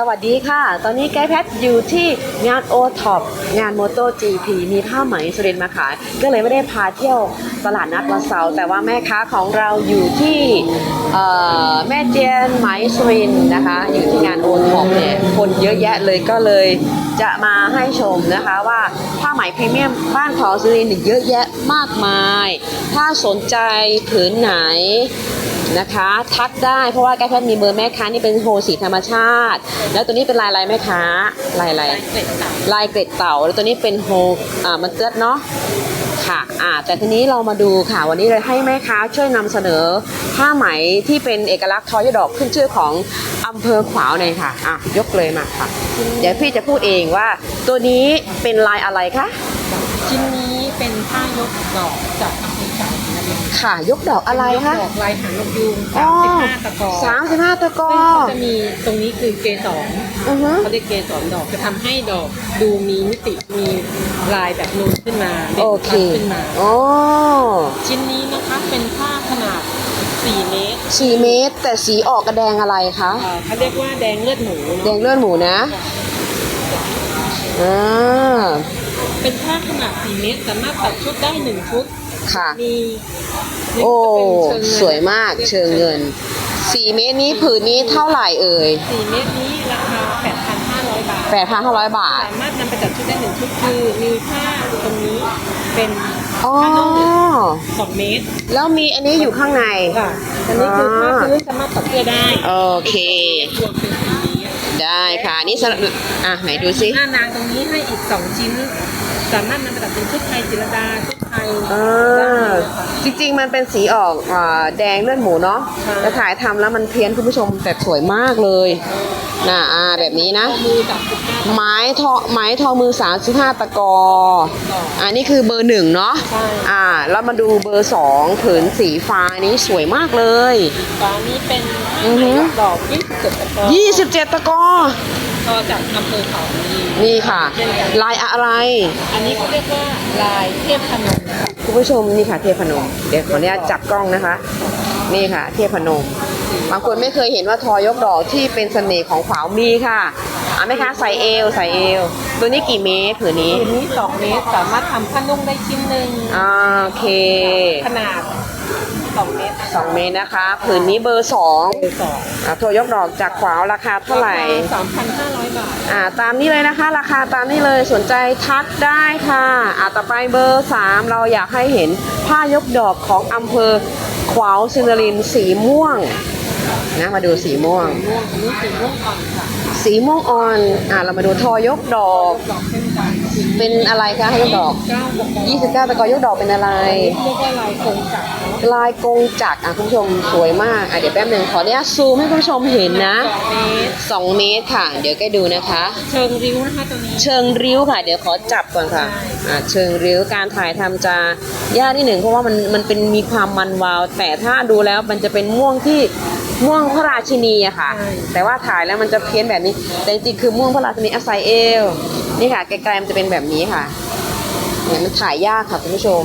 สวัสดีค่ะ ตอนนี้ไกด์แพทอยู่ที่งานโอท็อปงาน m o t o GP มีผ้าไหมสุรินมาขาย ก็เลยไม่ได้พาเที่ยวตลาดนัดวันเสาร์แต่ว่าแม่ค้าของเราอยู่ที่แม่เจียนไหมสุรินนะคะ อยู่ที่งานโอท็อปเนี่ยคนเยอะแยะเลยก็เลย จะมาให้ชมนะคะว่าผ้าไหมพรีเมียมบ้านของสุรินเยเยอะแยะมากมาย ถ้าสนใจผืนไหนนะคะ ทักได้เพราะว่าแก้แพทมีเบอร์แม่ค้านี่เป็นโฮสีธรรมชาติ แล้วตัวนี้เป็นลายลายแม่ค้าลายอะไรเกล็ดเต่าลายเกล็ดเต่าแล้วตัวนี้เป็นโฮอ่ามันเตือดเนาะ ค่ะอ่าแต่ทีนี้เรามาดูค่ะ วันนี้เลยให้แม่ค้าช่วยนำเสนอผ้าไหมที่เป็นเอกลักษณ์ทอยดอกขึ้นชื่อของอำเภอขวาวหน่อยค่ะอะยกเลยมาค่ะ เดี๋ยวพี่จะพูดเองว่าตัวนี้เป็นลายอะไรคะชิ้นนี้เป็นผ้ายกดอกจากอเมริกานั่นเอง ค่ะ ยกดอกอะไรคะยกดอกลายหางนกยูงอ๋อ35ตะกอสามสิบห้าตะกอซึ่งเขาจะมีตรงนี้คือเกสรอือฮึเขาเรียกเกสรดอกจะทำให้ดอกดูมีมิติมีลายแบบนูนขึ้นมาด่นโอเคชัดขึ้นมาโอ้ชิ้นนี้นะคะเป็นผ้าขนาด4เมตรสี่เมตร แต่สีออกกระแดงอะไรคะเอ่อเขาเรียกว่าแดงเลือดหมู แดเนาะงเลือดหมูนะอ่า เป็นผ้าขนาด4เมตรสามารถตัดชุดได้1ชุด ค่ะ มีโอ้จะเป็นเชิงเงินสวยมากเชิงเงิน สี่เมตรนี้ผืนนี้เท่าไหร่เอ่ยสี่เมตรนี้ราคา8,500 บาทแปดพันห้าร้อยบาท สามารถนำไปจัดชุดได้หนึ่งชุดคือมีผ้าตรงนี้เป็นอ๋อผ้าน่องสองเมตร แล้วมีอันนี้อยู่ข้างในค่ะอันนี้คือผ้าพื้นสามารถตัดเสื้อได้ โอเครวมเป็นสี่เมตรได้ค่ะ นี่สำหรับอะไหนดูสิหน้านางตรงนี้ให้อีกสองชิ้น สามารถนำไปตัดเป็นชุดไทยจิรดาชุดไทยอ่ได้าเลยค่ะจริงๆ มันเป็นสีออกอ่าแดงเลือดหมูเนาะค่ะแต่ถ่ายทำแล้วมันเพี้ยนคุณผู้ชมแต่สวยมากเลยน่ะอ่าแบบนี้นะเอามือจับสิบห้าไม้ทอไม้ทอมือ 35 ตะกอ อันนี้คือเบอร์หนึ่งเนาะใช่อ่า แล้วมาดูเบอร์สองผืนสีฟ้านี้สวยมากเลยฟ้านี้เป็นอือฮึไหมดอกยี่สิบเจ็ดตะกอ27ตะกอ ก็จากอำเภอเขานีนี่ค่ะ ลายอะไร อันนี้เขาเรียกว่าลายเทพพนมค่ะคุณผู้ชมนี่ค่ะเทพนม เดี๋ยวขออนุญาตจับกล้องนะคะ นี่ค่ะ เทพนม บางคนไม่เคยเห็นว่าทอยกดอกที่เป็นเสน่ห์ของขวาวมีค่ะอะไหมคะใส่เอวใส่เอว ตัวนี้กี่เมตรผืนนี้ ผืนนี้สองเมตรสามารถทำผ้านุ่งได้ชิ้นหนึ่งอ่าโอเค ขนาด สองเมตร2เมตรนะคะ ผืนนี้เบอร์สองเบอร์สองอะทอยกดอกจากขวาวราคาเท่าไหร่สามพันห้าร้อยบาทอ่าตามนี้เลยนะคะ ราคาตามนี้เลยสนใจทักได้ค่ะอ่าต่อไปเบอร์3เราอยากให้เห็นผ้ายกดอกของอำเภอขวาวซินดารินทร์สีม่วงนะมาดูสีม่วงม่วงอันนี้สีม่วงอ่อนค่ะสีม่วงอ่อนอ่าเรามาดูทอยกดอกดอกเส้นกัน เป็นอะไรคะให้ยกดอกเก้าดอก 29ตะกอยกดอกเป็นอะไรเรียกว่าลายโครงจักรเนาะลายกงจักรอะคุณผู้ชมสวยมากอะเดี๋ยวแป๊บหนึ่งขออนุญาตซูมให้คุณผู้ชมเห็นนะสองเมตร2เมตรค่ะ เดี๋ยวใกล้ดูนะคะ เชิงริ้วนะคะตัวนี้เชิงริ้วค่ะ เดี๋ยวขอจับก่อนค่ะใช่อ่าเชิงริ้วการถ่ายทำจะยากนิดหนึ่งเพราะว่ามันมันเป็นมีความมันวาว แต่ถ้าดูแล้วมันจะเป็นม่วงที่ม่วงพระราชินีอะค่ะ แต่ว่าถ่ายแล้วมันจะเพี้ยนแบบนี้แต่จริงๆคือม่วงพระราชินีอาศัยเอว นี่ค่ะไกลๆมันจะเป็นแบบนี้ค่ะเนี่ยมันถ่ายยากค่ะคุณผู้ชม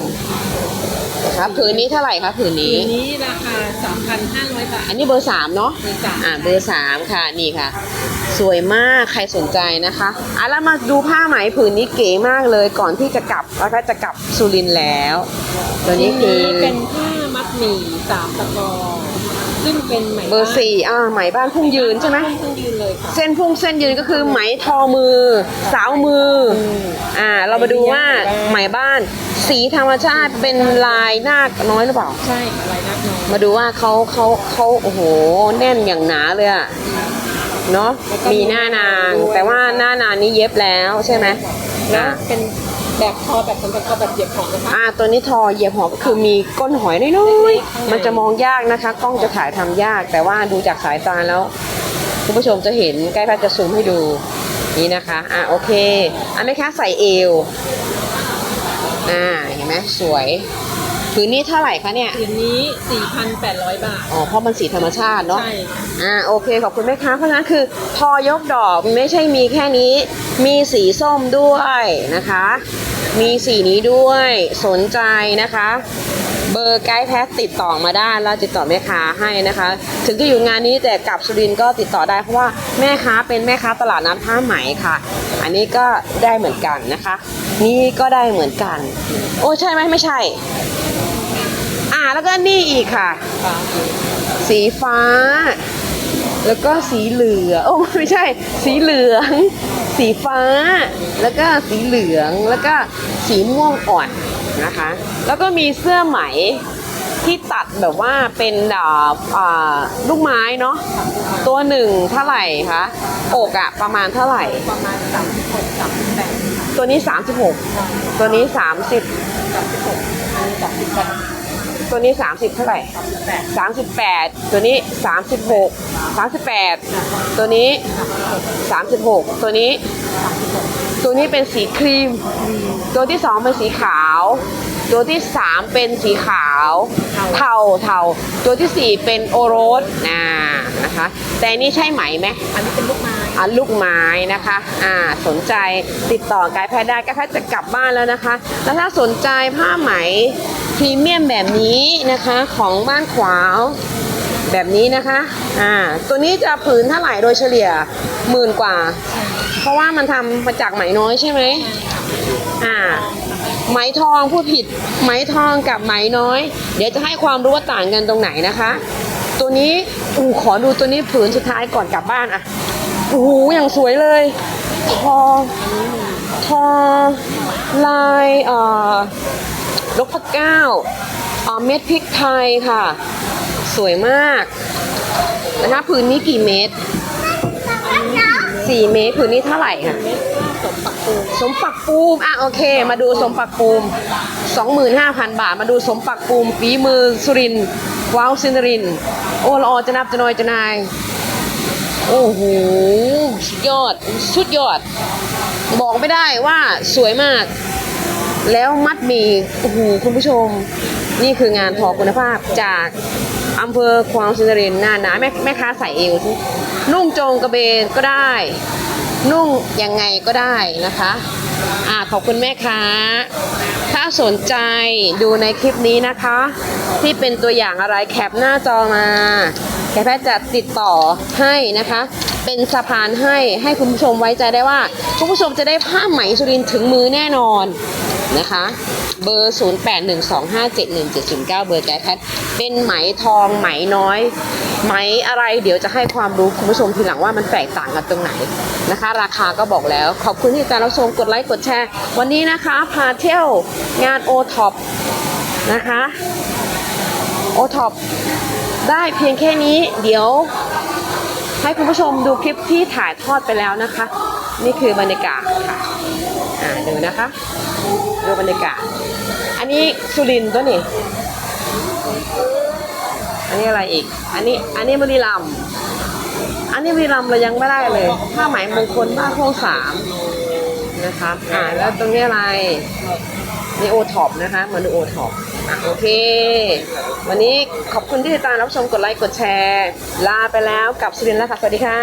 นะคะผืนนี้เท่าไหร่คะผืนผืนี้นนี้ราคาสามพันห้าร้อยบาทอันนี้เบอร์สามเนาะเบอร์สามอ่าเบอร์สามค่ะนี่ค่ะ สวยมากใครสนใจนะคะอะแล้วมาดูผ้าไหมผืนนี้เก๋มากเลยก่อนที่จะกลับแล้วก็จะกลับสุรินทร์แล้ว ตัวนี้คือ เป็นผ้ามัดหมี่สามตะกอ ซึ่งเป็นไหมเบอร์สี่อ่าไหมบ้านพุ่งยืนใช่ไหมพุ่งยืนเลยค่ะเส้นพุ่งเส้นยืนก็คือไหมทอมือ สาวมืออ่าเรามาดูว่าไหมบ้าน สีธรรมชาติเป็นลายนาคน้อยหรือเปล่า ใช่ค่ะลายนักน้อยมาดูว่าเขาเขาเขาโอ้โห แน่นอย่างหนาเลยอะเนาะมีหน้านาง แต่ว่าหน้านางนี้เย็บแล้วใช่ไหมแล้วอ่าเป็น แบบคอแบบสำหรับคอแบบเหยียบของนะคะ อ่าตัวนี้ทอเหยียบหอมก็คือมีก้นหอยน้อยๆมันจะมองยากนะคะ กล้องจะถ่ายทำยาก แต่ว่าดูจากสายตาแล้ว คุณผู้ชมจะเห็นใกล้พัดจะซูมให้ดูนี่นะคะอ่าโอเคอันนี้คะใส่เอวอ่าเห็นไหมสวย ผืนนี้เท่าไหร่คะเนี่ยผืนนี้ 4,800 บาท อ๋อ เพราะมันสีธรรมชาติเนาะ ใช่ค่ะอ่า โอเค ขอบคุณแม่ค้า เพราะฉะนั้นคือทอยกดอกไม่ใช่มีแค่นี้ มีสีส้มด้วยนะคะ มีสีนี้ด้วย สนใจนะคะ เบอร์ไกด์แพทติดต่อมาได้แล้วติดต่อแม่ค้าให้นะคะ ถึงจะอยู่งานนี้แต่กลับสุรินก็ติดต่อได้เพราะว่าแม่ค้าเป็นแม่ค้าตลาดน้ำท่าไหมค่ะ อันนี้ก็ได้เหมือนกันนะคะ นี่ก็ได้เหมือนกัน โอ้ใช่ไหมไม่ใช่ อ่าแล้วก็นี่อีกค่ะ สีฟ้า แล้วก็สีเหลืองโอ้ไม่ใช่ สีเหลือง สีฟ้า แล้วก็สีเหลืองแล้วก็สีม่วงอ่อน นะคะ แล้วก็มีเสื้อไหมที่ตัดแบบว่าเป็นอ่าอ่าลูกไม้เนาะตัวหนึ่งเท่าไหร่คะอกอะประมาณเท่าไหร่ ประมาณสามสิบหกสามสิบแปดตัวนี้36ตัวนี้30สามสิบหกอันนี้สามสิบแปดตัวนี้ 30 เท่าไหร่สามสิบแปด38 ตัวนี้ 36 38 ตัวนี้ 36 ตัวนี้ ตัวนี้เป็นสีครีม ตัวที่สองเป็นสีขาว ตัวที่สามเป็นสีขาวเทาเทาตัวที่สี่เป็นโอโรสนะนะคะ แต่อันนี่ใช่ไหมไหมอันนี้เป็นลูกไม้อะลูกไม้นะคะอ่าสนใจติดต่อไกด์แพทย์ได้ไกด์แพทย์จะกลับบ้านแล้วนะคะ แล้วถ้าสนใจผ้าไหมพรีเมียมแบบนี้นะคะของบ้านขวาวแบบนี้นะคะ อ่า ตัวนี้จะผืนเท่าไหร่โดยเฉลี่ยหมื่นกว่า เพราะว่ามันทำมาจากไหมน้อยใช่ไหมอ่า ไหมทองพูดผิดไหมทองกับไหมน้อย เดี๋ยวจะให้ความรู้ว่าต่างกันตรงไหนนะคะ ตัวนี้อูขอดูตัวนี้ผืนสุดท้ายก่อนกลับบ้านอะโอ้โหอย่างสวยเลยทอทอลายเอ่อลกพะเก้าเอ่อเม็ดพริกไทยค่ะ สวยมากนะคะผืนนี้กี่เมตรสี่เมตรผืนนี้เท่าไหร่ค่ะ สมปักปูมอะโอเค มาดูสมปักปูม 25,000 บาท มาดูสมปักปูมฝีมือสุรินว้าวซินริน โอละอจะนับจะนอยจะนาย โอ้โหสุดยอด สุดยอด บอกไม่ได้ว่าสวยมาก แล้วมัดมีโอ้โหคุณผู้ชม นี่คืองานทอคุณภาพจากอำเภอควางซินรินหน้าหนาแม่แม่ค้าใส่เอวนุ่งโจงกระเบนก็ได้ นุ่งยังไงก็ได้นะคะอ่าขอบคุณแม่ค้า ถ้าสนใจดูในคลิปนี้นะคะ ที่เป็นตัวอย่างอะไรแคปหน้าจอมาแกแพทย์จะติดต่อให้นะคะ เป็นสะพานให้ให้คุณผู้ชมไว้ใจได้ว่า คุณผู้ชมจะได้ผ้าไหมสุรินถึงมือแน่นอนนะคะ เบอร์ 0812571709 เบอร์แกแพทเป็นไหมทองไหมน้อย ไหมอะไรเดี๋ยวจะให้ความรู้คุณผู้ชมทีหลังว่ามันแตกต่างกันตรงไหนนะคะ ราคาก็บอกแล้ว ขอบคุณที่ติดตามรับชมกดไลค์กดแชร์ วันนี้นะคะพาเที่ยวงานโอท็อปนะคะโอท็อปได้เพียงแค่นี้เดี๋ยวให้คุณผู้ชมดูคลิปที่ถ่ายทอดไปแล้วนะคะ นี่คือบรรยากาศค่ะ อ่าดูนะคะ ดูบรรยากาศ อันนี้สุรินทร์ตัวนี่อันนี้อะไรอีก อันนี้ อันนี้บุรีรัมย์อันนี้บุรีรัมย์เรายังไม่ได้เลยผ้าไหมมงคลบ้านโคสามนะคะ อ่า แล้วตรงนี้อะไร นี่โอท็อปนะคะ มาดูโอท็อปอะโอเค วันนี้ขอบคุณที่ติดตามรับชม กดไลค์ กดแชร์ ลาไปแล้วกับสุรินทร์แล้วค่ะ สวัสดีค่ะ